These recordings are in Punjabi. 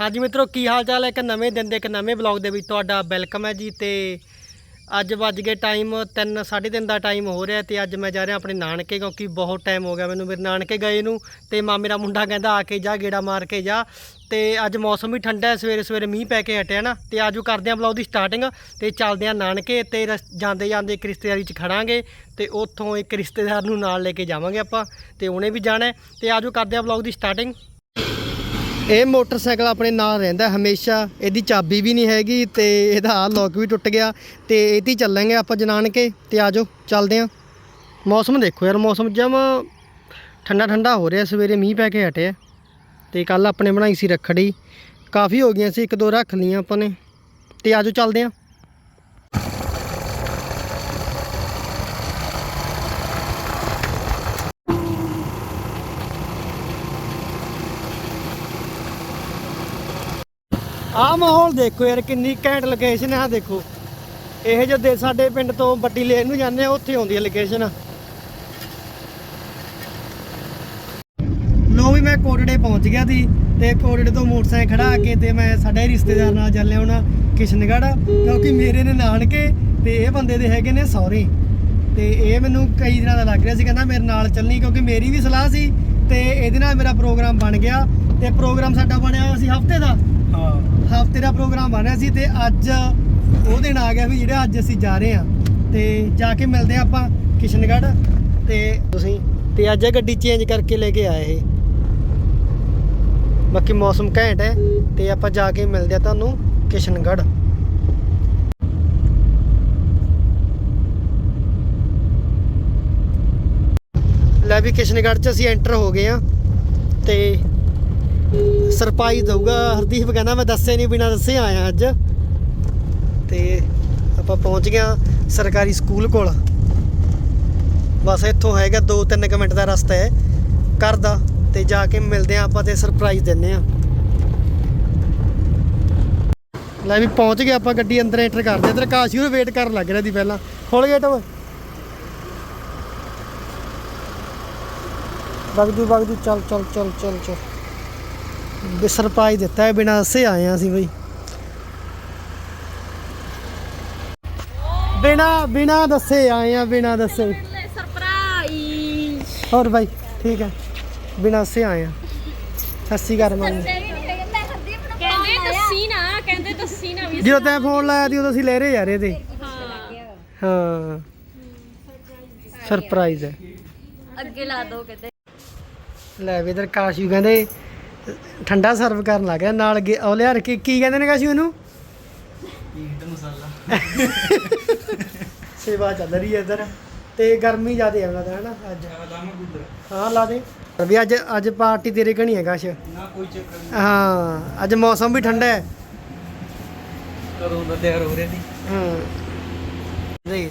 ਹਾਂਜੀ ਮਿੱਤਰੋ, ਕੀ ਹਾਲ ਚਾਲ ਹੈ? ਇੱਕ ਨਵੇਂ ਦਿਨ ਦੇ, ਇੱਕ ਨਵੇਂ ਬਲੌਗ ਦੇ ਵਿੱਚ ਤੁਹਾਡਾ ਵੈਲਕਮ ਹੈ ਜੀ ਤੇ ਅੱਜ ਵੱਜ ਗਏ ਟਾਈਮ 3 3:30 ਦਾ ਟਾਈਮ ਹੋ ਰਿਹਾ ਤੇ ਅੱਜ ਮੈਂ ਜਾ ਰਿਹਾ ਆਪਣੇ ਨਾਨਕੇ ਕਿਉਂਕਿ ਬਹੁਤ ਟਾਈਮ ਹੋ ਗਿਆ ਮੈਨੂੰ। ਮੇਰੇ ਨਾਨਕੇ ਗਏ ਨੂੰ ਤੇ ਮਾਮੇ ਦਾ ਮੁੰਡਾ ਕਹਿੰਦਾ ਆ ਕੇ ਜਾ, ਗੇੜਾ ਮਾਰ ਕੇ ਜਾ। ਤੇ ਅੱਜ ਮੌਸਮ ਵੀ ਠੰਡਾ ਹੈ, ਸਵੇਰੇ ਸਵੇਰੇ ਮੀਂਹ ਪੈ ਕੇ ਹਟਿਆ ਨਾ। ਤੇ ਆਜੋ ਕਰਦੇ ਹਾਂ ਬਲੌਗ ਦੀ ਸਟਾਰਟਿੰਗ ਤੇ ਚੱਲਦੇ ਹਾਂ ਨਾਨਕੇ ਤੇ ਰਸ- ਜਾਂਦੇ ਜਾਂਦੇ ਇੱਕ ਰਿਸ਼ਤੇਦਾਰੀ 'ਚ ਖੜਾਂਗੇ ਤੇ ਉੱਥੋਂ ਇੱਕ ਰਿਸ਼ਤੇਦਾਰ ਨੂੰ ਨਾਲ ਲੈ ਕੇ ਜਾਵਾਂਗੇ ਆਪਾਂ ਤੇ ਉਹਨੇ ਵੀ ਜਾਣਾ ਹੈ। ਤੇ ਆਜੋ ਕਰਦੇ ਹਾਂ ਬਲੌਗ ਦੀ ਸਟਾਰਟਿੰਗ ਇਹ ਮੋਟਰਸਾਈਕਲ ਆਪਣੇ ਨਾਲ ਰਹਿੰਦਾ, ਹਮੇਸ਼ਾ ਇਹਦੀ ਚਾਬੀ ਵੀ ਨਹੀਂ ਹੈਗੀ ਤੇ ਇਹਦਾ ਆ ਲੋਕ ਵੀ ਟੁੱਟ ਗਿਆ ਤੇ ਇਹ 'ਤੇ ਹੀ ਚੱਲਾਂਗੇ ਆਪਾਂ ਜਨਾਨ ਕੇ ਤੇ ਆਜੋ ਚੱਲਦੇ ਆਂ। ਮੌਸਮ ਦੇਖੋ ਯਾਰ, ਮੌਸਮ ਜਮ ਠੰਡਾ ਠੰਡਾ ਹੋ ਰਿਹਾ, ਸਵੇਰੇ ਮੀਂਹ ਪੈ ਕੇ ਹਟਿਆ। ਤੇ ਕੱਲ ਆਪਣੇ ਬਣਾਈ ਸੀ ਰੱਖੜੀ, ਕਾਫੀ ਹੋ ਗਈਆਂ ਸੀ, ਇੱਕ ਦੋ ਰੱਖ ਲਈਆਂ ਆਪਾਂ ਨੇ। ਤੇ ਆਜੋ ਚੱਲਦੇ ਆਂ। ਆਹ ਮਾਹੌਲ ਦੇਖੋ ਯਾਰ, ਕਿੰਨੀ ਘੈਂਟ ਲੋਕੇਸ਼ਨ ਹੈ ਆ ਦੇਖੋ। ਇਹ ਜੋ ਦੇ ਸਾਡੇ ਪਿੰਡ ਤੋਂ ਵੱਡੀ ਲੇਨ ਨੂੰ ਜਾਂਦੇ ਆ, ਉੱਥੇ ਆਉਂਦੀ ਹੈ ਲੋਕੇਸ਼ਨ ਲੋ ਵੀ ਮੈਂ ਕੋਟੜੇ ਪਹੁੰਚ ਗਿਆ ਸੀ ਤੇ ਕੋਟੜੇ ਤੋਂ ਮੋਟਰਸਾਈਕਲ ਖੜਾ ਕੇ ਤੇ ਮੈਂ ਸਾਡੇ ਰਿਸ਼ਤੇਦਾਰ ਨਾਲ ਚੱਲਿਆ ਹੁਣ ਕਿਸ਼ਨਗੜ੍ਹ, ਕਿਉਂਕਿ ਮੇਰੇ ਨੇ ਨਾਨਕੇ ਤੇ ਇਹ ਬੰਦੇ ਦੇ ਹੈਗੇ ਨੇ ਸਹੁਰੇ। ਤੇ ਇਹ ਮੈਨੂੰ ਕਈ ਦਿਨਾਂ ਦਾ ਲੱਗ ਰਿਹਾ ਸੀ, ਕਹਿੰਦਾ ਮੇਰੇ ਨਾਲ ਚੱਲਣੀ, ਕਿਉਂਕਿ ਮੇਰੀ ਵੀ ਸਲਾਹ ਸੀ ਤੇ ਇਹਦੇ ਨਾਲ ਮੇਰਾ ਪ੍ਰੋਗਰਾਮ ਬਣ ਗਿਆ। ਤੇ ਪ੍ਰੋਗਰਾਮ ਸਾਡਾ ਬਣਿਆ ਹੋਇਆ ਸੀ ਹਫ਼ਤੇ ਦਾ। ਹਾਂ। ਹਫ਼ਤੇ ਦਾ ਪ੍ਰੋਗਰਾਮ ਬਣਿਆ ਸੀ ਤੇ ਅੱਜ ਉਹ ਦਿਨ ਆ ਗਿਆ ਵੀ ਜਿਹੜਾ ਅੱਜ ਅਸੀਂ ਜਾ ਰਹੇ ਹਾਂ। ਤੇ ਜਾ ਕੇ ਮਿਲਦੇ ਹਾਂ ਆਪਾਂ ਕਿਸ਼ਨਗੜ੍ਹ ਤੇ ਤੁਸੀਂ ਤੇ ਅੱਜ ਇਹ ਗੱਡੀ ਚੇਂਜ ਕਰਕੇ ਲੈ ਕੇ ਆਏ ਇਹ। ਬਾਕੀ ਮੌਸਮ ਘੈਂਟ ਹੈ ਤੇ ਆਪਾਂ ਜਾ ਕੇ ਮਿਲਦੇ ਆ ਤੁਹਾਨੂੰ ਕਿਸ਼ਨਗੜ੍ਹ। ਲੈ ਵੀ ਕਿਸ਼ਨਗੜ੍ਹ ਚ ਅਸੀਂ ਐਂਟਰ ਹੋ ਗਏ ਆ ਤੇ ਸਰਪ੍ਰਾਈਜ਼ ਦਊਗਾ। ਹਰਦੀਪ ਕਹਿੰਦਾ, ਮੈਂ ਦੱਸੇ ਨਹੀਂ ਬਿਨਾ ਦੱਸੇ ਆਇਆ ਅੱਜ। ਤੇ ਆਪਾਂ ਪਹੁੰਚ ਗਿਆ ਸਰਕਾਰੀ ਸਕੂਲ ਕੋਲ। ਬਸ ਇੱਥੋਂ ਹੈਗਾ 2-3 ਮਿੰਟ ਦਾ ਰਸਤਾ ਹੈ ਘਰ ਤੇ ਜਾ ਕੇ ਮਿਲਦੇ ਆ ਆਪਾਂ ਤੇ ਸਰਪ੍ਰਾਈਜ਼ ਦਿੰਨੇ ਆ ਲੈ ਵੀ ਪਹੁੰਚ ਗਏ ਆਪਾਂ, ਗੱਡੀ ਅੰਦਰ ਐਂਟਰ ਕਰਦੇ ਇਧਰ ਕਾਸ਼ੀ ਨੂੰ ਵੇਟ ਕਰਨ ਲੱਗ ਰਿਹਾ ਦੀ ਪਹਿਲਾਂ। ਖੋਲ ਗੇਟ ਓਏ। ਵਗਦੂ ਵਗਦੂ ਚੱਲ ਚੱਲ ਚੱਲ ਚੱਲ ਚੱਲ। ਸਰਪ੍ਰਾਈਜ਼ ਦਿੱਤਾ ਹੈ ਬਿਨਾਂ ਦੱਸੇ ਆਏ ਆ ਅਸੀਂ ਬਈ। ਬਿਨਾਂ ਬਿਨਾਂ ਦੱਸੇ ਆਏ ਆ ਬਿਨਾਂ ਦੱਸੇ। ਸਰਪ੍ਰਾਈਜ਼। ਹੋਰ ਬਾਈ ਠੀਕ ਹੈ। ਬਿਨਾਂ ਦੱਸੇ ਆਏ ਆ ਸ਼੍ਰੀ ਅਕਾਲ ਮੰਮੀ। ਕਹਿੰਦੇ ਦੱਸੀ ਨਾ ਕਹਿੰਦੇ ਦੱਸੀ ਨਾ ਵੀ ਜਦੋਂ ਤੈਂ ਫੋਨ ਲਾਇਆ ਸੀ ਉਦੋਂ ਅਸੀਂ ਲੈ ਰਹੇ ਜਾ ਰਹੇ ਤੇ ਹਾਂ ਹਾਂ। ਸਰਪ੍ਰਾਈਜ਼ ਹੈ। ਅੱਗੇ ਲਾ ਦੋ ਕਹਿੰਦੇ ਲੈ ਵੀ ਇਧਰ ਕਾਸ਼ੀ ਕਹਿੰਦੇ ਠੰਡਾ ਸਰਵ ਕਰਨ ਲੱਗ ਗਿਆ ਨਾਲ ਗੇ- ਉਹ ਲਿਆ ਕੇ ਕੀ ਕਹਿੰਦੇ ਨੇ ਕਾਸ਼ੀ ਉਹਨੂੰ? ਮਸਾਲਾ। ਸੇਵਾ ਚੱਲ ਰਹੀ ਹੈ ਇਧਰ ਤੇ ਗਰਮੀ ਜ਼ਿਆਦਾ ਹੈ ਉਹਨਾਂ ਦਾ ਹਨਾ ਅੱਜ। ਹਾਂ ਲਾ ਦੇ। ਵੀ ਅੱਜ ਅੱਜ ਪਾਰਟੀ ਤੇਰੇ ਕਣੀ ਹੈ ਕਾਸ਼। ਨਾ ਕੋਈ ਚੱਕਰ ਨਹੀਂ। ਹਾਂ ਅੱਜ ਮੌਸਮ ਵੀ ਠੰਡਾ ਹੈ। ਕਦੋਂ ਦਾ ਤਿਆਰ ਹੋ ਰਿਹਾ ਸੀ? ਹਾਂ। ਦੇ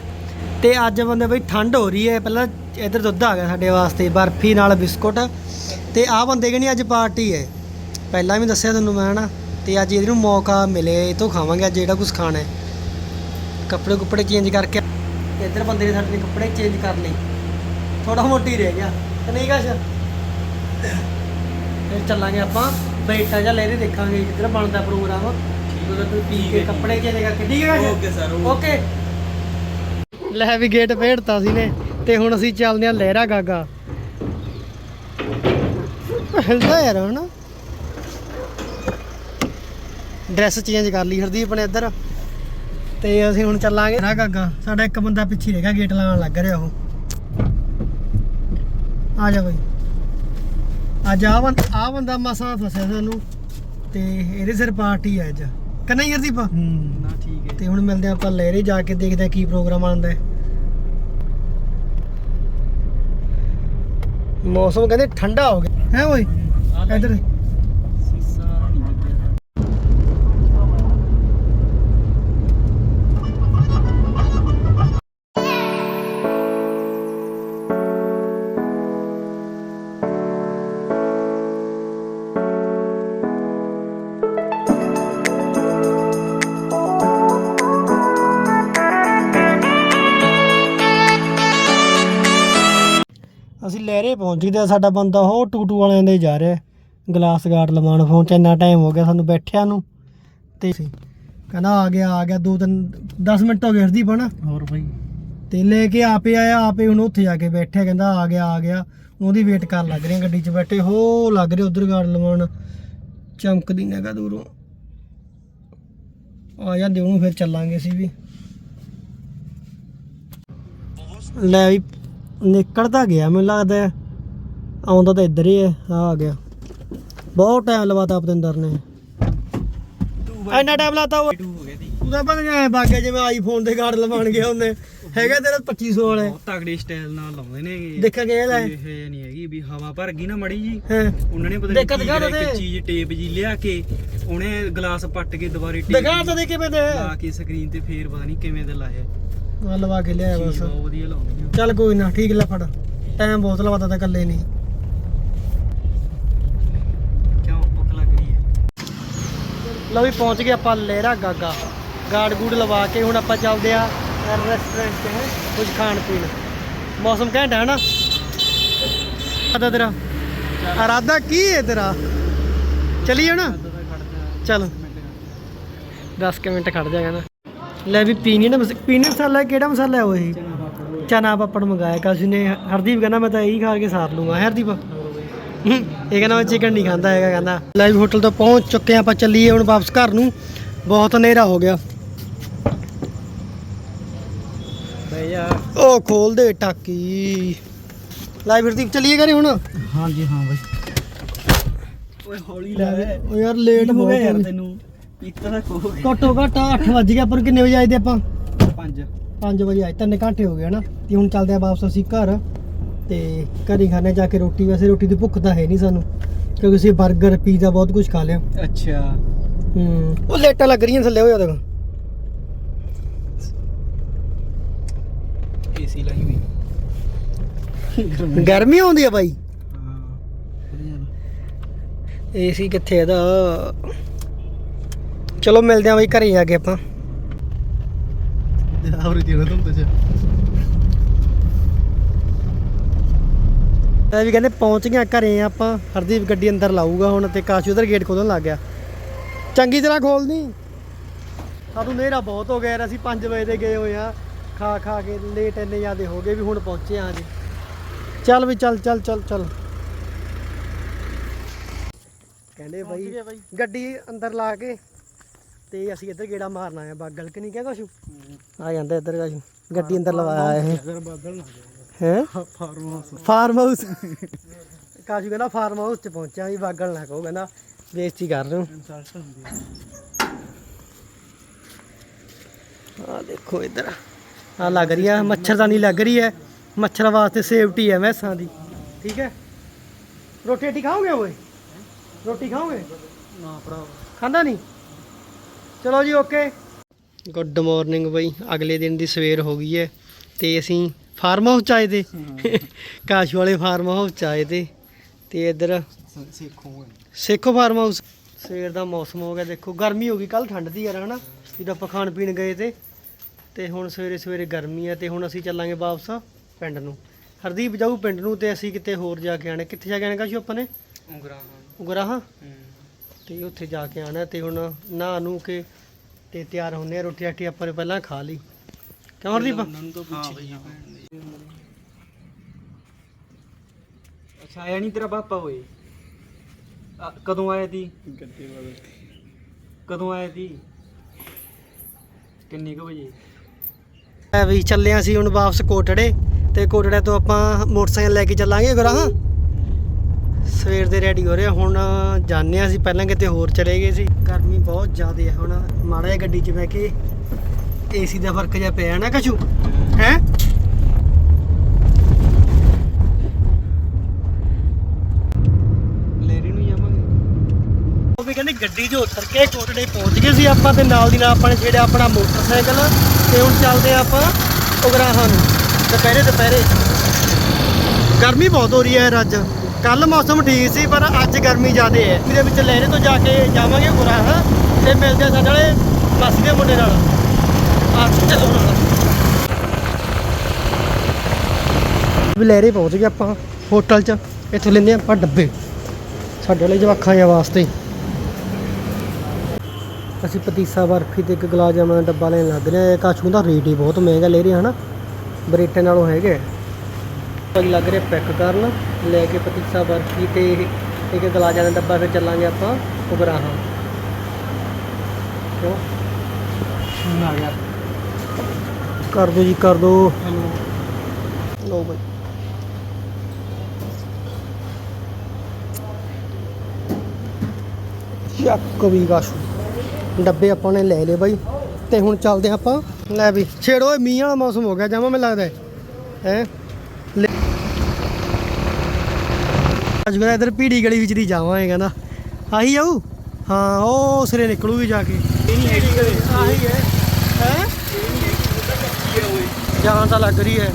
ਤੇ ਅੱਜ ਬੰਦੇ ਬਈ ਠੰਡ ਹੋ ਰਹੀ ਹੈ ਪਹਿਲਾਂ ਇਧਰ ਦੁੱਧ ਆ ਗਿਆ ਸਾਡੇ ਵਾਸਤੇ ਬਰਫੀ ਨਾਲ ਬਿਸਕੁਟ। ਤੇ ਆਹ ਬੰਦੇ ਕਣੀ ਅੱਜ ਪਾਰਟੀ ਹੈ। ਪਹਿਲਾਂ ਵੀ ਦੱਸਿਆ ਤੁਹਾਨੂੰ ਮੈਂ ਹਨਾ। ਤੇ ਅੱਜ ਇਹਨੂੰ ਮੌਕਾ ਮਿਲੇ ਇਹ ਤੋਂ ਖਾਵਾਂਗੇ ਅੱਜ ਜਿਹੜਾ ਕੁਝ ਖਾਣਾ ਹੈ। ਕੱਪੜੇ ਕੁੱਪੜੇ ਚੇਂਜ ਕਰਕੇ ਤੇ ਇੱਧਰ ਬੰਦੇ ਨੇ ਸਾਡੇ ਨੇ ਕੱਪੜੇ ਚੇਂਜ ਕਰ ਲਏ। ਥੋੜਾ ਮੋਟੀ ਰਹਿ ਗਿਆ ਤੇ ਨਹੀਂ ਕਾਸ਼ ਫਿਰ ਚੱਲਾਂਗੇ ਆਪਾਂ ਬੈਠਾ ਜਾਂ ਲੈ ਦੇਖਾਂਗੇ ਜਿੱਧਰ ਬਣਦਾ ਪ੍ਰੋਗਰਾਮ। ਉਹਦਾ ਕੋਈ ਪੀ ਕੇ ਕੱਪੜੇ ਚੇਂਜ ਕਰਕੇ ਠੀਕ ਹੈ ਓਕੇ ਸਰ ਓਕੇ। ਲੈ ਵੀ ਗੇਟ ਫੇੜਤਾ ਸੀ ਨੇ ਤੇ ਹੁਣ ਅਸੀਂ ਚੱਲਦੇ ਹਾਂ ਲਹਿਰਾ ਗਾਗਾ। ਹਿਲਦਾ ਯਾਰ ਹੁਣ ਡਰੈਸ ਚੇਂਜ ਕਰ ਲਈ ਹਰਦੀਪ ਨੇ ਇੱਧਰ। ਤੇ ਅਸੀਂ ਹੁਣ ਚੱਲਾਂਗੇ। ਲਹਿਰਾ ਗਾਗਾ ਸਾਡਾ ਇੱਕ ਬੰਦਾ ਪਿੱਛੇ ਰਹਿ ਗਿਆ ਗੇਟ ਲਾਉਣ ਲੱਗ ਰਿਹਾ ਉਹ। ਆ ਜਾ ਬਈ। ਅੱਜ ਆ ਬੰਦਾ ਆ ਬੰਦਾ ਮਸਾਂ ਫਸਿਆ ਸਾਨੂੰ। ਤੇ ਇਹਦੇ ਸਿਰ ਪਾਰਟੀ ਹੈ ਅੱਜ। ਕਿ ਨਹੀਂ ਹਰਦੀਪ? ਹੂੰ ਨਾ ਠੀਕ ਹੈ। ਤੇ ਹੁਣ ਮਿਲਦੇ ਆਪਾਂ ਲਹਿਰੇ ਜਾ ਕੇ ਦੇਖਦੇ ਆ ਕੀ ਪ੍ਰੋਗਰਾਮ ਆਉਂਦਾ ਹੈ। ਮੌਸਮ ਕਹਿੰਦੇ ਠੰਡਾ ਹੋ ਗਿਆ। ਹੈ ਓਏ ਇਧਰ। ਅਸੀਂ ਲਹਿਰੇ ਪਹੁੰਚ ਗਏ ਤੇ ਸਾਡਾ ਬੰਦਾ ਉਹ ਟੂਟੂ ਵਾਲਿਆਂ ਦੇ ਜਾ ਰਿਹਾ ਗਲਾਸ ਗਾਰਡ ਲਵਾਉਣ ਫੋਨ 'ਚ ਇੰਨਾ ਟਾਈਮ ਹੋ ਗਿਆ ਸਾਨੂੰ ਬੈਠਿਆਂ ਨੂੰ। ਤੇ ਕਹਿੰਦਾ ਆ ਗਿਆ ਆ ਗਿਆ ਦੋ ਤਿੰਨ 10 ਮਿੰਟ ਹੋ ਗਏ ਹਰਦੀਪ ਹਨਾ। ਹੋਰ ਬਾਈ। ਤੇ ਲੈ ਕੇ ਆਪੇ ਆਇਆ ਆਪੇ ਹੁਣ ਉੱਥੇ ਜਾ ਕੇ ਬੈਠਿਆ ਕਹਿੰਦਾ ਆ ਗਿਆ ਆ ਗਿਆ। ਉਹਦੀ ਵੇਟ ਕਰਨ ਲੱਗ ਰਹੇ ਗੱਡੀ 'ਚ ਬੈਠੇ ਹੋ ਲੱਗ ਰਹੇ ਉਧਰ ਗਾਰਡ ਲਵਾਉਣ। ਚਮਕਦੀ ਨੇਗਾ ਦੂਰੋਂ। ਆ ਜਾਂਦੇ ਉਹਨੂੰ ਫਿਰ ਚੱਲਾਂਗੇ ਅਸੀਂ ਵੀ। ਲੈ ਵੀ ਨਿਕਲਦਾ ਗਿਆ ਮੈਨੂੰ ਲੱਗਦਾ ਹੈ। ਆਉਂਦਾ ਤਾਂ ਇੱਧਰ ਹੀ ਹੈ ਆ ਆ ਗਿਆ। ਬਹੁਤ ਟਾਈਮ ਲਵਾਤਾ ਆਪਦਿੰਦਰ ਨੇ। ਇੰਨਾ ਟਾਈਮ ਲਾਤਾ ਉਹ। ਟੂ ਹੋ ਗਿਆ ਦੀ ਉਹਦਾ ਪਤਾ ਨਹੀਂ ਐ ਬਾਗੇ ਜਿਵੇਂ ਆਈਫੋਨ ਦੇ ਗਾਰਡ ਲਵਾਉਣ ਗਿਆ ਉਹਨੇ। ਹੈਗਾ ਤੇਰਾ 2500 ਵਾਲੇ। ਬਹੁਤ ਤਗੜੇ ਸਟਾਈਲ ਨਾਲ ਲਾਉਂਦੇ ਨੇ ਦੇਖਿਆ ਗਿਆ ਲੈ। ਇਹ ਨਹੀਂ ਹੈਗੀ ਵੀ ਹਵਾ ਭਰ ਗਈ ਨਾ ਮੜੀ ਜੀ ਹਾਂ। ਉਹਨਾਂ ਨੇ ਪਤਾ ਨਹੀਂ ਦਿਖਾ ਕੀ। ਇੱਕ ਚੀਜ਼ ਟੇਪ ਜੀ ਲਿਆ ਕੇ ਉਹਨੇ ਗਲਾਸ ਪੱਟ ਕੇ ਦੁਬਾਰੇ ਟੇਪ ਦਿਖਾ ਤਾਂ ਦੇ ਕਿਵੇਂ ਦੇ। ਲਾ ਕੇ ਸਕਰੀਨ ਤੇ ਫੇਰ ਪਤਾ ਨਹੀਂ ਕਿਵੇਂ ਦੇ ਲਾਇਆ। ਆ ਲਵਾ ਕੇ ਲਿਆ ਬਸ। ਚੀਜ਼ ਬਹੁਤ ਵਧੀਆ ਲਾਉਂਦੇ ਨੇ। ਚੱਲ ਕੋਈ ਨਾ ਠੀਕ ਲੈ ਫੜ। ਟਾਈਮ ਬਹੁਤ ਲਵਾਤਾ ਤਾਂ ਇਕੱਲੇ ਨਹੀਂ। ਕਿਉਂ ਭੁੱਖ ਲੱਗ ਰਹੀ ਹੈ? ਲਓ ਵੀ ਪਹੁੰਚ ਗਏ ਆਪਾਂ ਲਹਿਰਾ ਗਾਗਾ। ਗਾਰਡ ਗੂਡ ਲਵਾ ਕੇ ਹੁਣ ਆਪਾਂ ਚੱਲਦੇ ਆ ਰੈਸਟੋਰੈਂਟ ਹੈ ਕੁਝ ਖਾਣ ਪੀਣ। ਮੌਸਮ ਘੈਂਟ ਹੈ ਨਾ ਆਦਾ ਤੇਰਾ। ਇਰਾਦਾ ਕੀ ਹੈ ਤੇਰਾ? ਚਲੀਏ ਨਾ? ਚੱਲ। 10 ਕੁ ਮਿੰਟ ਖੜ ਜਾਗਾ ਨਾ ਲੈ ਵੀ ਪੀਣੀ ਨਾ ਮਸ- ਪੀਣੀ ਮਸਾਲਾ ਕਿਹੜਾ ਮਸਾਲਾ ਹੈ ਉਹ ਇਹ? ਚਨਾ ਪਾਪੜ ਮੰਗਾਇਆ ਕਾਸੀ ਨੇ। ਹਰਦੀਪ ਕਹਿੰਦਾ ਮੈਂ ਤਾਂ ਇਹੀ ਖਾ ਕੇ ਸਾਰ ਲੂੰਗਾ। ਹੈਂ ਹਰਦੀਪ? ਹੂੰ, ਇਹ ਕਹਿੰਦਾ ਮੈਂ ਚਿਕਨ ਨਹੀਂ ਖਾਂਦਾ ਹੈਗਾ ਕਹਿੰਦਾ। ਲਾਈਵ ਹੋਟਲ ਤੋਂ ਪਹੁੰਚ ਚੁੱਕੇ ਹਾਂ ਆਪਾਂ ਚੱਲੀਏ ਹੁਣ ਵਾਪਸ ਘਰ ਨੂੰ। ਬਹੁਤ ਹਨੇਰਾ ਹੋ ਗਿਆ। ਉਹ ਖੋਲ ਦੇ ਟਾਕੀ। ਲਾਈਵ ਹਰਦੀਪ ਚੱਲੀਏ ਘਰੇ ਹੁਣ? ਹਾਂਜੀ ਹਾਂ ਬਈ। ਓਏ ਹੌਲੀ ਲੈ। ਉਹ ਯਾਰ ਲੇਟ ਹੋ ਗਿਆ ਯਾਰ ਤੈਨੂੰ। ਪੀਤਾ ਤਾਂ ਗਿਆ ਘੱਟੋ ਘੱਟ 8 ਵਜ ਗਏ ਆਪਾਂ ਨੂੰ ਕਿੰਨੇ ਵਜੇ ਆਏ ਤੇ ਆਪਾਂ? 5 5 ਵਜੇ ਆਏ ਤਿੰਨ ਘੰਟੇ ਹੋ ਗਏ ਹਨਾ। ਤੇ ਹੁਣ ਚੱਲਦੇ ਆ ਵਾਪਸ ਅਸੀਂ ਘਰ। ਤੇ ਘਰੇ ਖਾਣੇ ਜਾ ਕੇ ਰੋਟੀ ਵੈਸੇ ਰੋਟੀ ਦੀ ਭੁੱਖ ਤਾਂ ਹੈ ਨਹੀਂ ਸਾਨੂੰ ਕਿਉਂਕਿ ਅਸੀਂ 버ਗਰ ਪੀਜ਼ਾ ਬਹੁਤ ਕੁਝ ਖਾ ਲਿਆ। ਅੱਛਾ। ਹੂੰ। ਉਹ ਲੇਟਾਂ ਲੱਗ ਰਹੀਆਂ ਥੱਲੇ ਹੋਇਆ ਦੇਖੋ ਏਸੀ ਲਾਈ ਵੀ ਗਰਮੀ ਆਉਂਦੀ ਆ ਬਾਈ। ਏਸੀ ਕਿੱਥੇ ਇਹਦਾ? ਚਲੋ ਮਿਲਦੇ ਆ ਬਾਈ ਘਰੇ ਜਾ ਕੇ ਆਪਾਂ। ਆਵਰੀ ਜਿਹੜਾ ਤੁਮ ਤੇ ਇਹ ਵੀ ਕਹਿੰਦੇ ਪਹੁੰਚ ਗਏ ਘਰੇ ਆਪਾਂ। ਹਰਦੀਪ ਗੱਡੀ ਅੰਦਰ ਲਾਊਗਾ ਹੁਣ ਤੇ ਕਾਸ਼ ਉਧਰ ਗੇਟ ਖੋਲਣ ਲੱਗ ਗਿਆ। ਚੰਗੀ ਤਰ੍ਹਾਂ ਖੋਲਦੀ ਸਾਨੂੰ ਹਨੇਰਾ ਬਹੁਤ ਹੋ ਗਿਆ ਅਸੀਂ 5 ਵਜੇ ਦੇ ਗਏ ਹੋਏ ਆ ਖਾ ਖਾ ਕੇ ਲੇਟ ਇੰਨੇ ਜ਼ਿਆਦੇ ਹੋ ਗਏ ਵੀ ਹੁਣ ਪਹੁੰਚੇ ਆ ਜੀ ਚੱਲ ਵੀ ਚੱਲ ਚੱਲ ਚੱਲ ਚੱਲ। ਕਹਿੰਦੇ ਬਾਈ। ਗੱਡੀ ਅੰਦਰ ਲਾ ਕੇ ਤੇ ਅਸੀਂ ਇੱਧਰ ਗੇੜਾ ਮਾਰਨ ਆਏ ਆ ਬਾਗਲ ਕਿ ਨਹੀਂ ਕਿਹਾ ਕੁਛ ਆ ਜਾਂਦਾ ਇੱਧਰ ਕਾਸ਼ੂ ਗੱਡੀ ਅੰਦਰ ਲਵਾਇਆ ਇਹ। ਅਗਰ ਬਾਦਲ ਨਾ ਹੈ? Farm house. Farm house. ਕਾਸ਼ੂ ਕਹਿੰਦਾ ਫਾਰਮ ਹਾਊਸ ਚ ਪਹੁੰਚਿਆ ਵੀ ਬਾਗਲ ਨਾ ਕਹੋ ਕਹਿੰਦਾ ਬੇਇੱਜ਼ਤੀ ਕਰ ਰਹੇ ਹੋ। ਇਨਸਲਟ ਹੁੰਦੀ ਹੈ ਆ ਦੇਖੋ ਇੱਧਰ। ਆ ਲੱਗ ਰਹੀ ਆ ਮੱਛਰਦਾਨੀ ਲੱਗ ਰਹੀ ਹੈ। ਮੱਛਰਾਂ ਵਾਸਤੇ ਸੇਫਟੀ ਹੈ ਮੈਸਾਂ ਦੀ। ਠੀਕ ਹੈ? ਰੋਟੀ ਰੋਟੀ ਖਾਓਗੇ ਓਏ? ਰੋਟੀ ਖਾਓਗੇ? ਨਾ ਭਰਾ ਖਾਂਦਾ ਨਹੀਂ? ਚਲੋ ਜੀ ਓਕੇ ਗੁੱਡ ਮਾਰਨਿੰਗ ਬਈ। ਅਗਲੇ ਦਿਨ ਦੀ ਸਵੇਰ ਹੋ ਗਈ ਹੈ ਤੇ ਅਸੀਂ ਫਾਰਮ ਹਾਊਸ ਚ ਆਏ ਤੇ। ਕਾਸ਼ ਵਾਲੇ ਫਾਰਮ ਹਾਊਸ ਆਏ ਤੇ। ਤੇ ਇੱਧਰ ਸਿੱਖੋ ਸੇਖੋ ਫਾਰਮ ਹਾਊਸ। ਸਵੇਰ ਦਾ ਮੌਸਮ ਹੋ ਗਿਆ। ਦੇਖੋ ਗਰਮੀ ਹੋ ਗਈ। ਕੱਲ ਠੰਡ ਦੀ ਯਾਰ ਹਨਾ? ਜਦੋਂ ਆਪਾਂ ਖਾਣ ਪੀਣ ਗਏ ਤੇ। ਤੇ ਹੁਣ ਸਵੇਰੇ ਸਵੇਰੇ ਗਰਮੀ ਹੈ ਤੇ ਹੁਣ ਅਸੀਂ ਚੱਲਾਂਗੇ ਵਾਪਸ ਪਿੰਡ ਨੂੰ। ਹਰਦੀਪ ਜਾਊ ਪਿੰਡ ਨੂੰ ਤੇ ਅਸੀਂ ਕਿਤੇ ਹੋਰ ਜਾ ਕੇ ਆਣਾ ਕਿੱਥੇ ਜਾ ਕੇ ਆਣਾ ਕਾਸ਼ੂ ਆਪਾਂ ਨੇ? ਉਂਗਰਾ ਉਗਰਾਹਾਂ? ਤੇ ਉੱਥੇ ਜਾ ਕੇ ਆਣਾ ਤੇ ਹੁਣ ਨਹਾ ਨੂੰ ਕੇ ਤੇ ਤਿਆਰ ਹੁੰਨੇ ਆ ਰੋਟੀ ਰਾਟੀ ਆਪਾਂ ਨੇ ਪਹਿਲਾਂ ਖਾ ਲਈ। ਕਿਉਂ ਅੱਛਾ ਆਇਆ ਨਹੀਂ ਤੇਰਾ ਪਾਪਾ ਹੋਏ ਕਦੋਂ ਆਇਆ ਗੱਡੇ ਵਾਲੇ। ਕਦੋਂ ਆਇਆ ਤੀ? ਕਿੰਨੇ ਕੁ ਵਜੇ? ਐ ਵੀ ਚੱਲੇ ਹਾਂ ਅਸੀਂ ਹੁਣ ਵਾਪਸ ਕੋਟੜੇ ਤੇ ਕੋਟੜੇ ਤੋਂ ਆਪਾਂ ਮੋਟਰਸਾਈਕਲ ਲੈ ਕੇ ਚੱਲਾਂਗੇ ਗੁਰਾਹਾਂ ਸਵੇਰ ਦੇ ਰੈਡੀ ਹੋ ਰਹੇ ਹੁਣ ਜਾਂਦੇ ਹਾਂ ਅਸੀਂ, ਪਹਿਲਾਂ ਕਿਤੇ ਹੋਰ ਚਲੇ ਗਏ ਸੀ। ਗਰਮੀ ਬਹੁਤ ਜ਼ਿਆਦਾ ਹੈ ਹੁਣ। ਮਾੜਾ ਜਿਹਾ ਗੱਡੀ 'ਚ ਬਹਿ ਕੇ ਏਸੀ ਦਾ ਫ਼ਰਕ ਜਿਹਾ ਪਿਆ ਨਾ ਕਛੂ। ਹੈ? ਉਹ ਵੀ ਕਹਿੰਦੇ ਗੱਡੀ 'ਚ ਉਤਰ ਕੇ ਕੋਟੜੇ ਪਹੁੰਚ ਗਏ ਸੀ ਆਪਾਂ ਤੇ ਨਾਲ ਦੀ ਨਾਲ ਆਪਾਂ ਨੇ ਛੇੜਿਆ ਆਪਣਾ ਮੋਟਰਸਾਈਕਲ ਤੇ ਹੁਣ ਚੱਲਦੇ ਆ ਆਪਾਂ ਉਗਰਾਹਾਂ ਨੂੰ। ਦੁਪਹਿਰੇ ਦੁਪਹਿਰੇ। ਗਰਮੀ ਬਹੁਤ ਹੋ ਰਹੀ ਹੈ ਯਾਰ ਅੱਜ। ਕੱਲ ਮੌਸਮ ਠੀਕ ਸੀ, ਪਰ ਅੱਜ ਗਰਮੀ ਜ਼ਿਆਦਾ ਹੈ। ਇਹਦੇ ਵਿੱਚ ਲਹਿਰੇ ਤੋਂ ਜਾ ਕੇ ਜਾਵਾਂਗੇ ਉਗਰਾਹਾਂ ਤੇ ਮਿਲਦੇ ਆ ਸਾਡੇ ਵਾਲੇ ਬੱਸ ਦੇ ਮੁੰਡੇ ਨਾਲ। ਆ ਚਲੋ ਨਾਲ ਵੀ ਲਹਿਰੇ ਪਹੁੰਚ ਗਏ ਆਪਾਂ ਹੋਟਲ 'ਚ। ਇੱਥੋਂ ਲੈਂਦੇ ਆ ਆਪਾਂ ਡੱਬੇ। ਸਾਡੇ ਵਾਲੇ ਜਵਾਖਾਂ ਜਾਂ ਵਾਸਤੇ। ਅਸੀਂ ਪਤੀਸਾ ਬਰਫੀ ਤੇ ਇੱਕ ਗੁਲਾਬ ਜਾਮਨ ਦਾ ਡੱਬਾ ਲੈਣ ਲੱਗ ਰਹੇ ਹਾਂ। ਕਾਸ਼ੂ ਦਾ ਰੇਟ ਹੀ ਬਹੁਤ ਮਹਿੰਗਾ ਲੈ ਰਹੇ ਹਨਾ? ਬਰੇਟੇ ਨਾਲੋਂ ਹੈਗੇ ਭਾਜੀ ਲੱਗ ਰਿਹਾ ਪੈਕ ਕਰਨ ਲੈ ਕੇ ਪਤੀਸਾ ਬਰਫੀ ਤੇ ਇੱਕ ਗੁਲਾਬ ਜਾਮੁਨ ਦਾ ਡੱਬਾ ਫਿਰ ਚੱਲਾਂਗੇ ਆਪਾਂ ਉਗਰਾਹਾਂ ਕਿਉਂ? ਹੁਣ ਆ ਗਿਆ। ਕਰ ਦੋ ਜੀ ਕਰ ਦੋ। ਲਓ ਬਾਈ। ਚੱਕ ਵੀ ਗਾਸ਼ੂ ਡੱਬੇ ਆਪਾਂ ਨੇ ਲੈ ਲਏ ਬਾਈ। ਤੇ ਹੁਣ ਚੱਲਦੇ ਹਾਂ ਆਪਾਂ। ਲੈ ਵੀ ਛੇੜੋ ਮੀਂਹ ਵਾਲਾ ਮੌਸਮ ਹੋ ਗਿਆ ਜਮਾ ਮੈਨੂੰ ਲੱਗਦਾ ਹੈ? ਅੱਜ ਮੈਂ ਇਧਰ ਪੀੜੀ ਗਲੀ ਵਿੱਚ ਦੀ ਜਾਵਾਂਗੇ ਕਹਿੰਦਾ ਆਹੀ ਆਊ? ਹਾਂ ਉਹ ਸਿਰੇ ਨਿਕਲੂਗੀ ਜਾ ਕੇ। ਇਹ ਨਹੀਂ ਹੈਗੀ ਕਦੇ ਆਹੀ ਹੈ। ਹੈ? ਜਾਨ ਤਾਂ ਲੱਗ ਰਹੀ ਹੈ।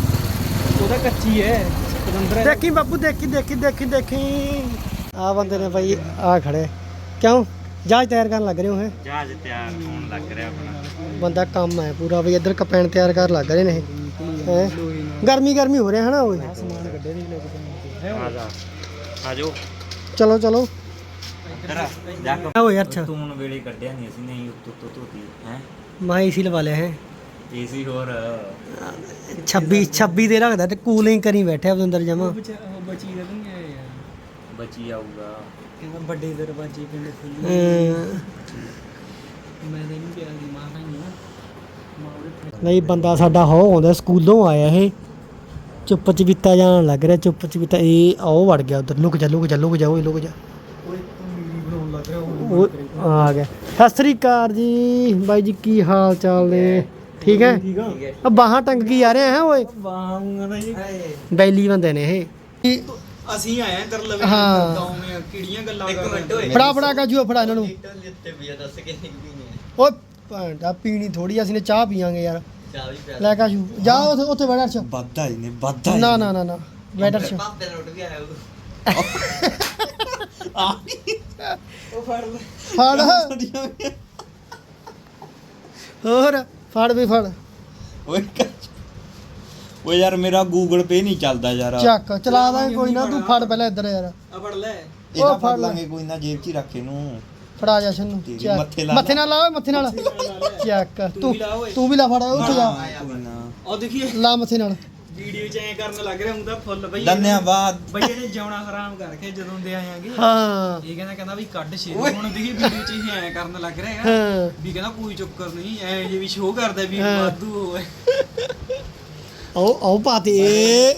ਉਹਦਾ ਕੱਚੀ ਹੈ। ਪਤੰਦਰ ਦੇਖੀ ਬਾਪੂ ਦੇਖੀ ਦੇਖੀ ਦੇਖੀ ਦੇਖੀ। ਆ ਬੰਦੇ ਨੇ ਭਾਈ ਆ ਖੜੇ ਕਿਉਂ? ਜਹਾਜ਼ ਤਿਆਰ ਕਰਨ ਲੱਗ ਰਹੇ ਹੋ ਹੈ? ਜਹਾਜ਼ ਤਿਆਰ ਹੋਣ ਲੱਗ ਰਿਹਾ ਆਪਣਾ। ਬੰਦਾ ਕੰਮ ਹੈ ਪੂਰਾ ਬਈ ਇੱਧਰ ਕਪੈਣ ਤਿਆਰ ਕਰਨ ਲੱਗ ਰਹੇ ਨੇ ਹੈ? ਗਰਮੀ ਗਰਮੀ ਹੋ ਰਿਹਾ ਹਨਾ ਓਏ? ਸਮਾਨ ਕੱਢੇ ਨਹੀਂ ਲੈ ਕੇ ਚਲੋ ਚਲੋ। ਓਏ ਅੱਛਾ ਤੂੰ ਵੇਲੇ ਕੱਢਿਆ ਨਹੀਂ ਅਸੀਂ ਨਹੀਂ ਉੱਤੋਂ ਤੋਂ ਧੋਤੀ ਹੈ? ਮੈਂ ਏਸੀ ਲਵਾ ਲਿਆ ਹੈ। ਏਸੀ ਹੋਰ। 26 26 ਦੇ ਰੱਖਦਾ ਤੇ ਕੂਲਿੰਗ ਕਰੀ ਬੈਠਿਆ ਉਹਦੇ ਅੰਦਰ ਜਮਾ। ਬਚੀ ਨਹੀਂ ਯਾਰ ਬਚੀ ਆਊਗਾ। ਕਹਿੰਦਾ ਵੱਡੇ ਦਰਵਾਜ਼ੇ ਪਿੰਡ ਖੁੱਲੀ ਮੈਂ ਨਹੀਂ ਪਿਆ ਦੀ ਮਾਂ ਨਹੀਂ ਨਾ ਨਹੀਂ ਬੰਦਾ ਸਾਡਾ ਹੋ ਆਉਂਦਾ ਸਕੂਲੋਂ ਆਇਆ ਇਹ। ਚੁੱਪ ਚਵੀਤਾ ਜਾਣ ਲੱਗ ਰਿਹਾ ਚੁੱਪ ਚਵੀਤਾ ਇਹ ਆਓ ਵੜ ਗਿਆ ਉਧਰ। ਲੁਕ ਜਾ ਲੁਕ ਜਾ ਲੁਕ ਜਾ ਓਏ ਲੁਕ ਜਾ। ਓਏ ਮੀਰੀ ਬਣਾਉਣ ਲੱਗ ਰਿਹਾ ਉਹ ਆ ਗਿਆ। ਸਤਿ ਸ੍ਰੀ ਅਕਾਲ ਜੀ। ਬਾਈ ਜੀ ਕੀ ਹਾਲ ਚਾਲ ਨੇ? ਠੀਕ ਹੈ? ਆ। ਆ ਬਾਹਾਂ ਟੰਗ ਕੀ ਆ ਰਹੇ ਹੈ ਓਏ। ਬੈਲੀ ਬੰਦੇ ਨੇ ਇਹ। ਕੀ- ਅਸੀਂ ਆਏ ਆਂ ਲਵੇ ਹਾਂ। ਦੋਵੇਂ ਕਿਹੜੀਆਂ ਗੱਲਾਂ ਓਏ। ਫੜਾ ਫੜਾ ਕਾਜੂ ਫੜਾ ਇਹਨਾਂ ਨੂੰ। ਓਏ ਭਾਂਡਾ ਪੀਣੀ ਥੋੜੀ ਅਸੀਂ ਨੇ ਚਾਹ ਪੀਾਂਗੇ ਯਾਰ। ਲੈ ਕਾਜੂ ਜਾ ਉੱਥੇ ਉੱਥੇ ਬੈਠ ਅਰਸ਼ ਵਾਦਾ ਹੀ ਨੇ ਵਾਦਾ ਨਾ ਨਾ ਨਾ ਨਾ ਬੈਠ ਅਰਸ਼ ਉਹ ਫੜ ਲੈ। ਫੜ। ਹੋਰ ਫੜ ਵੀ ਫੜ। ਓਏ ਓਏ ਯਾਰ ਮੇਰਾ ਗੂਗਲ ਪੇ ਨਹੀਂ ਚੱਲਦਾ ਯਾਰ। ਚੱਕ ਚਲਾ ਦਾਂਗੇ ਕੋਈ ਨਾ ਤੂੰ ਫੜ ਪਹਿਲਾਂ ਇੱਧਰ ਯਾਰ। ਆ ਫੜ ਲੈ। ਇਹਦਾ ਉਹ ਫੜ। ਲਾਂਗੇ ਕੋਈ ਨਾ ਜੇਬ 'ਚ ਹੀ ਰੱਖ ਇਹਨੂੰ। ਫੜਾ ਜਾ ਨੂੰ ਤੇਰੀ ਚੱਕ। ਮੱਥੇ ਲਾ ਮੱਥੇ ਨਾਲ ਲਾ ਓਏ ਮੱਥੇ ਨਾਲ। ਚੱਕ। ਤੂੰ ਵੀ ਲਾ ਓਏ। ਤੂੰ ਵੀ ਲਾ ਫੜ ਉੱਥੇ ਜਾ। ਕੋਈ ਨਾ ਉਹ ਦੇਖੀਏ। ਲਾ ਮੱਥੇ ਨਾਲ। ਵੀਡੀਓ ਚ ਐ ਕਰਨ ਲੱਗ ਰਿਹਾ ਹੂੰ ਤਾਂ ਫੁੱਲ ਬਈ ਧੰਨਵਾਦ ਬਈ ਇਹਨੇ ਜਿਉਣਾ ਹਰਾਮ ਕਰਕੇ ਜਦੋਂ ਦੇ ਆਏਗੇ ਹਾਂ। ਇਹ ਕਹਿੰਦਾ ਕਹਿੰਦਾ ਵੀ ਕੱਢ ਸ਼ੇਰ। ਹੁਣ ਦੇਖੀ ਵੀਡੀਓ ਚ ਐ ਕਰਨ ਲੱਗ ਰਿਹਾ। ਹੈਗਾ ਹਾਂ। ਵੀ ਕਹਿੰਦਾ ਕੋਈ ਚੱਕਰ ਨਹੀਂ ਐ ਜੇ ਵੀ ਸ਼ੋਅ ਕਰਦਾ ਵੀ ਹਾਂ। ਵਾਧੂ ਹੋਏ ਉਹ ਉਹ ਪਾਤੇ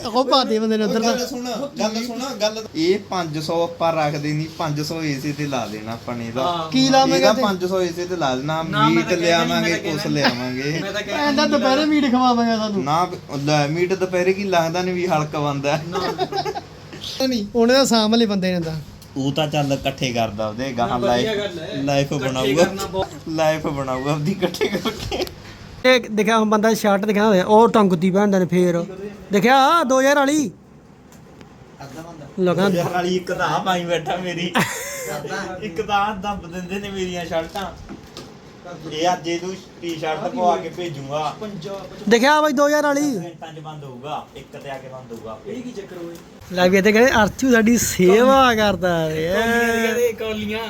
ਉਹ ਪਾਤੇ ਬੰਦੇ ਨੇ ਉਧਰ ਗੱਲ ਤਾਂ ਸੁਣ ਗੱਲ ਸੁਣ ਗੱਲ। ਇਹ 500 ਆਪਾਂ ਰੱਖਦੇ ਨਹੀਂ 500 ਏਸੇ ਤੇ ਲਾ ਦੇਣਾ ਆਪਾਂ ਨੇ ਇਹਦਾ। ਹਾਂ। ਕੀ ਲਾਵੇਂਗਾ ਇਹਦਾ ਤੇ 500 ਏਸੇ ਤੇ ਲਾ ਦੇਣਾ ਨਾ, ਮੈਂ ਮੀਟ ਤਾਂ ਲਿਆਵਾਂਗੇ ਮੈਂ ਕੁਛ ਲਿਆਵਾਂਗੇ। ਮੈਂ ਤਾਂ ਐਂਦਾ ਦੁਪਹਿਰੇ ਮੀਟ ਖਵਾਵਾਂਗਾ ਸਾਨੂੰ। ਨਾ ਲੈ ਮੀਟ ਦੁਪਹਿਰੇ ਕੀ ਲੱਗਦਾ ਨਹੀਂ ਵੀ ਹਲਕਾ ਬੰਦਾ ਨਹੀਂ ਉਹਨੇ ਤਾਂ ਸਾਹਮਣੇ ਬੰਦੇ ਨੇ ਤਾਂ। ਉਹ ਤਾਂ ਚੱਲ ਇਕੱਠੇ ਕਰਦਾ ਉਹਦੇ ਗਾਹਾਂ ਵਧੀਆ ਗੱਲ ਹੈ। ਲਾਈਫ ਲਾਈਫ ਇਕੱਠੇ ਬਣਾਊਗਾ। ਕਰਨਾ ਬਹੁਤ- ਲਾਈਫ ਬਣਾਊਗਾ ਆਪਦੀ ਇਕੱਠੇ ਕਰਕੇ। ਇਹ ਦੇਖਿਆ ਹੁਣ ਬੰਦਾ ਸ਼ਰਟ ਦਿਖਾ ਹੋਇਆ ਉਹ ਟੰਗਦੀ ਭੈਣ ਨੇ ਫੇਰ। ਦੇਖਿਆ 2000 ਵਾਲੀ। ਲਗਾ ਯਾਰ ਵਾਲੀ ਇੱਕ ਤਾਂ ਪਾਈ ਬੈਠਾ ਮੇਰੀ। ਇੱਕ ਤਾਂ ਦੱਬ ਦਿੰਦੇ ਨੇ ਮੇਰੀਆਂ ਸ਼ਰਟਾਂ। ਇਹ ਅੱਜ ਇਹਨੂੰ ਟੀ-ਸ਼ਰਟ ਪਵਾ ਕੇ ਭੇਜੂਗਾ। ਦੇਖਿਆ ਬਾਈ 2000 ਵਾਲੀ। ਮਿੰਟਾਂ 'ਚ ਬੰਦ ਹੋਊਗਾ। ਇੱਕ ਤੇ ਆ ਕੇ ਬੰਦ ਹੋਊਗਾ। ਇਹ ਕੀ ਚੱਕਰ ਹੋਏ ਲੈ ਵੀ ਇੱਥੇ ਕਹਿੰਦੇ ਅਰਥੂ ਸਾਡੀ ਸੇਵਾ ਕਰਦਾ ਏ ਕਹਿੰਦੇ ਕੌਲੀਆਂ।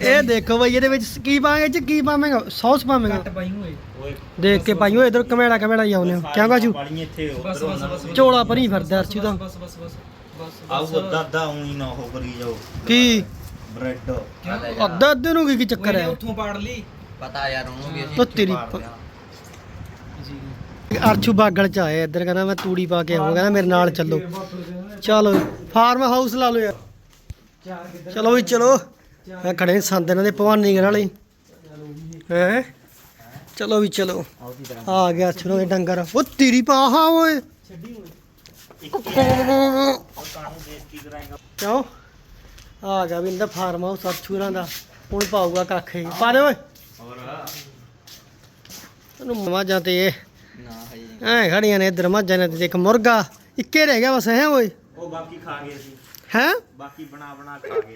ਇਹ ਦੇਖੋ ਬਾਈ ਇਹਦੇ ਵਿੱਚ ਕੀ ਪਾਵਾਂਗੇ ਚ ਕੀ ਪਾਵਾਂਗਾ? ਸੌਸ ਪਾਵਾਂਗਾ। ਘੱਟ ਪਾਈ ਹੋਏ। ਓਏ ਦੇਖ ਕੇ ਪਾਈਓ ਇਧਰ ਕਮੇੜਾ ਕਮੇੜਾ ਹੀ ਆਉਨੇ ਕਿਉਂ ਕਾਜੂ ਪਾਣੀ ਇੱਥੇ ਬਸ ਉਧਰ ਬਸ ਬਸ। ਝੋਲਾ ਭਰੀ ਫਿਰਦਾ ਅਰਸ਼ੂ ਤਾਂ ਬਸ ਬਸ ਬਸ ਬਸ ਆਉ ਅੱਧਾ ਅੱਧਾ ਉਹੀ ਨਾ ਉਹ ਕਰੀ ਜਾਓ ਕੀ? ਬ੍ਰੈਡ। ਅੱਧਾ ਅੱਧੇ ਨੂੰ ਕੀ ਕੀ ਚੱਕਰ ਉਹਨੇ ਹੈ? ਉੱਥੋਂ ਪਾੜ ਲਈ। ਉਹ ਤੇਰੀ ਪ- ਅਰਸ਼ੂ ਬਾਗਲ ਚ ਆਇਆ ਇੱਧਰ ਕਹਿੰਦਾ ਮੈਂ ਤੂੜੀ ਪਾ ਕੇ ਆਉਂਗਾ ਕਹਿੰਦਾ ਮੇਰੇ ਨਾਲ ਚੱਲੋ। ਚਲੋ ਫਾਰਮ ਹਾਊਸ ਲਾ ਲਓ ਯਾਰ। ਚਲੋ ਵੀ ਚਲੋ। ਇਹ ਖੜੇ ਸੰਦ ਇਹਨਾਂ ਦੇ ਭਵਾਨੀਗੜ੍ਹ ਵਾਲੇ। ਹੈ? ਚਲੋ ਵੀ ਚਲੋ। ਆ ਗਿਆ ਅਰਸ਼ੂ ਦੇ ਡੰਗਰ। ਉਹ ਤੇਰੀ ਪਾਹਾ ਓਏ। ਕਿਉਂ? ਆ ਗਿਆ ਵੀ ਇਹਦਾ ਫਾਰਮ ਹਾਊਸ ਅਰਸ਼ੂਰਾਂ ਦਾ। ਹੁਣ ਪਾਊਗਾ ਕੱਖ ਹੀ ਪਾ ਦੇ ਓਏ। ਤੈਨੂੰ ਮੱਝਾਂ ਤੇ ਇਹ। ਐ ਖੜੀਆਂ ਨੇ ਇੱਧਰ, ਮੱਝਾਂ ਨੇ ਤੇ ਇੱਕ ਮੁਰਗਾ। ਇੱਕੇ ਰਹਿ ਗਿਆ ਬਸ, ਹੈ ਓਏ। ਉਹ ਬਾਕੀ ਖਾ ਗਏ ਸੀ ਹੈ? ਬਾਕੀ ਬਣਾ ਬਣਾ ਖਾ ਗਏ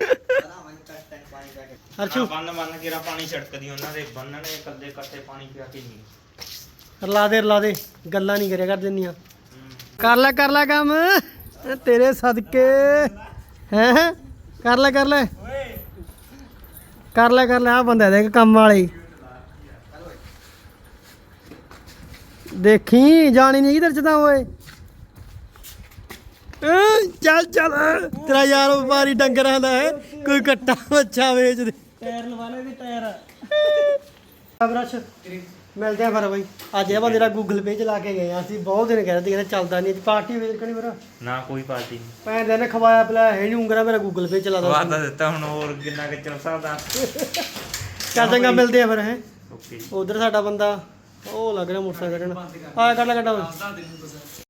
ਅਰਸ਼ੂ ਬੰਨ ਬੰਨ ਕੇ ਰਾ ਪਾਣੀ ਛੜਕਦੀ ਉਹਨਾਂ ਦੇ। ਬੰਨਣੇ ਕੱਲੇ ਇਕੱਠੇ ਪਾਣੀ ਪਿਆ ਕੇ ਨਹੀਂ। ਰਲਾ ਦੇ ਰਲਾ ਦੇ। ਗੱਲਾਂ ਨਹੀਂ ਕਰਿਆ ਕਰ ਦਿੰਦੀਆਂ। ਕਰ ਲੈ ਕਰ ਲੈ ਕੰਮ। ਤੇਰੇ ਸਦਕੇ। ਹੈ ਕਰ ਲੈ ਕਰ ਲੈ। ਕਰ ਲੈ ਕਰ ਲੈ। ਆ ਬੰਦਾ ਦੇਖ ਕੰਮ ਵਾਲੇ ਦੇਖੀ ਜਾਣੀ ਨਹੀਂ ਕਿਧਰ ਚ ਤਾਂ ਓਏ। ਚੱਲ ਚੱਲ। ਤੇਰਾ ਯਾਰ ਵਪਾਰੀ ਡੰਗਰਾਂ ਦਾ ਹੈ ਕੋਈ ਕੱਟਾ ਬੱਚਾ ਵੇਚ ਦੇ ਟਾਇਰ ਲਵਾ ਲੈ ਦੇ ਟਾਇਰ। ਬਰਸ਼। ਮਿਲਦੇ ਆ ਫਿਰ ਬਾਈ। ਅੱਜ ਇਹ ਬੰਦੇ ਦਾ ਗੂਗਲ ਪੇ ਚਲਾ ਕੇ ਗਏ ਆ। ਅਸੀਂ ਬਹੁਤ ਦਿਨ ਕਹਿ ਰਹੇ ਸੀ ਕਹਿੰਦੇ ਚੱਲਦਾ ਨਹੀਂ ਅੱਜ ਪਾਰਟੀ ਵੇਚ ਕਣੀ ਮੇਰਾ ਨਾ ਕੋਈ ਪਾਰਟੀ ਨਹੀਂ। ਭੈਣ ਦੇ ਨੇ ਖਵਾਇਆ ਪਿਲਾਇਆ ਹੈ ਨਹੀਂ ਉਂਗਰਾ ਮੇਰਾ ਗੂਗਲ ਪੇ ਚਲਾਦਾ ਵਾਦਾ ਦਿੱਤਾ ਹੁਣ ਹੋਰ ਕਿੰਨਾ ਕਿ ਚੱਲ ਸਕਦਾ। ਚੱਲ ਚੰਗਾ ਮਿਲਦੇ ਆ ਫਿਰ ਹੈ। ਓਕੇ ਉਧਰ ਸਾਡਾ ਬੰਦਾ ਉਹ ਲੱਗ ਰਿਹਾ ਮੋਟਰਸਾਈਕਲ ਕੱਢਣ ਆ ਕੱਢ ਲੈ ਕੱਢਾ